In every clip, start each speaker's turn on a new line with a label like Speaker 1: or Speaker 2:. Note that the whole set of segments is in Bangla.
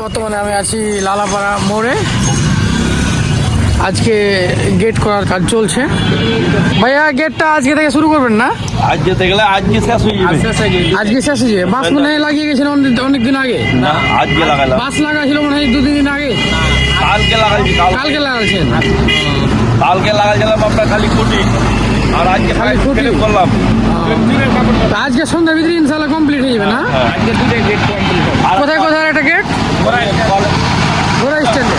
Speaker 1: বর্তমানে আমি আছি লালাপাড়া মোড়ে। আজকে গেট করার কাজ চলছে। ভাইয়া গেটটা আজকে থেকে শুরু করবেন না?
Speaker 2: আজ যেতে গেলে আজকে শেষ হয়ে যাবে।
Speaker 1: আজকে শেষ হয়েছে বাস মনে হয় লাগিয়ে গেছেন অনেক দিন আগে।
Speaker 2: না আজকে লাগালাম।
Speaker 1: বাস লাগাছিল মনে হয় দু তিন দিন আগে।
Speaker 2: কালকে লাগাইছি কাল
Speaker 1: কালকে লাগাচ্ছেন
Speaker 2: কালকে লাগাইছিলাম আপনার খালি কুটি আর আজকে
Speaker 1: খালি?
Speaker 2: কুটি করলাম।
Speaker 1: আজকে সন্ধ্যার ভিতরে ইনশাল্লাহ কমপ্লিট হয়ে যাবে না?
Speaker 2: আর
Speaker 1: কোথায় কোথায় একটা গেট ঘোড়া স্ট্যান্ডে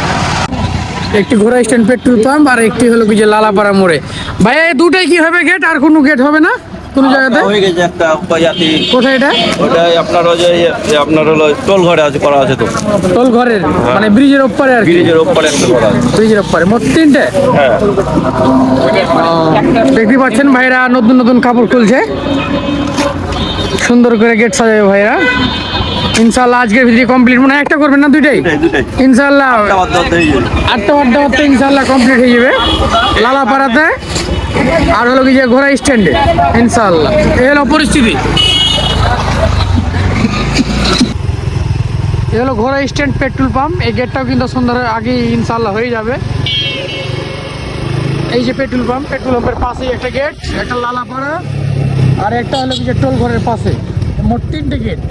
Speaker 1: একটি ঘোড়া স্ট্যান্ড পেট্রোল পাম্প আর একটি হলো কি যে লালাপাড়া মোড়ে। ভাইয়া এই দুটাই কি হবে গেট আর কোনো গেট হবে না? কোনো জায়গাতে?
Speaker 2: হয়ে গেছে একটা প্রজাতি
Speaker 1: কোথায় এটা?
Speaker 2: ওটাই আপনার ওই যে যে আপনার হলো টোল ঘরে আছে করা আছে তো।
Speaker 1: টোল ঘরের মানে ব্রিজের ওপরে আর
Speaker 2: ব্রিজের ওপরে একটা করা আছে।
Speaker 1: ব্রিজের ওপরে। মোট তিনটে?
Speaker 2: হ্যাঁ।
Speaker 1: দেখতে পাচ্ছেন ভাইরা নতুন নতুন কাপড় খুলছে। সুন্দর করে গেট সাজাবে ভাইরা। ইনশাল্লাহ আজকের ভিতরে কমপ্লিট মনে একটা করবেন না দুইটাই? ইনশাল্লাহ আটটা আটটা আটটা ইনশাল্লাহ কমপ্লিট হয়ে যাবে। লালাপাড়াতে আর হলো কি যে ঘোড়া স্ট্যান্ডে ইনশাল্লাহ এই হলো পরিস্থিতি। এই হলো ঘোড়া স্ট্যান্ড পেট্রোল পাম্প এই গেটটাও কিন্তু সুন্দর আগে ইনশাল্লাহ হয়ে যাবে। এই যে পেট্রোল পাম্প পেট্রোল পাম্পের পাশেই একটা গেট একটা লালাপাড়া আর একটা হলো কি যে টোল ঘরের পাশে। মোট তিনটে গেট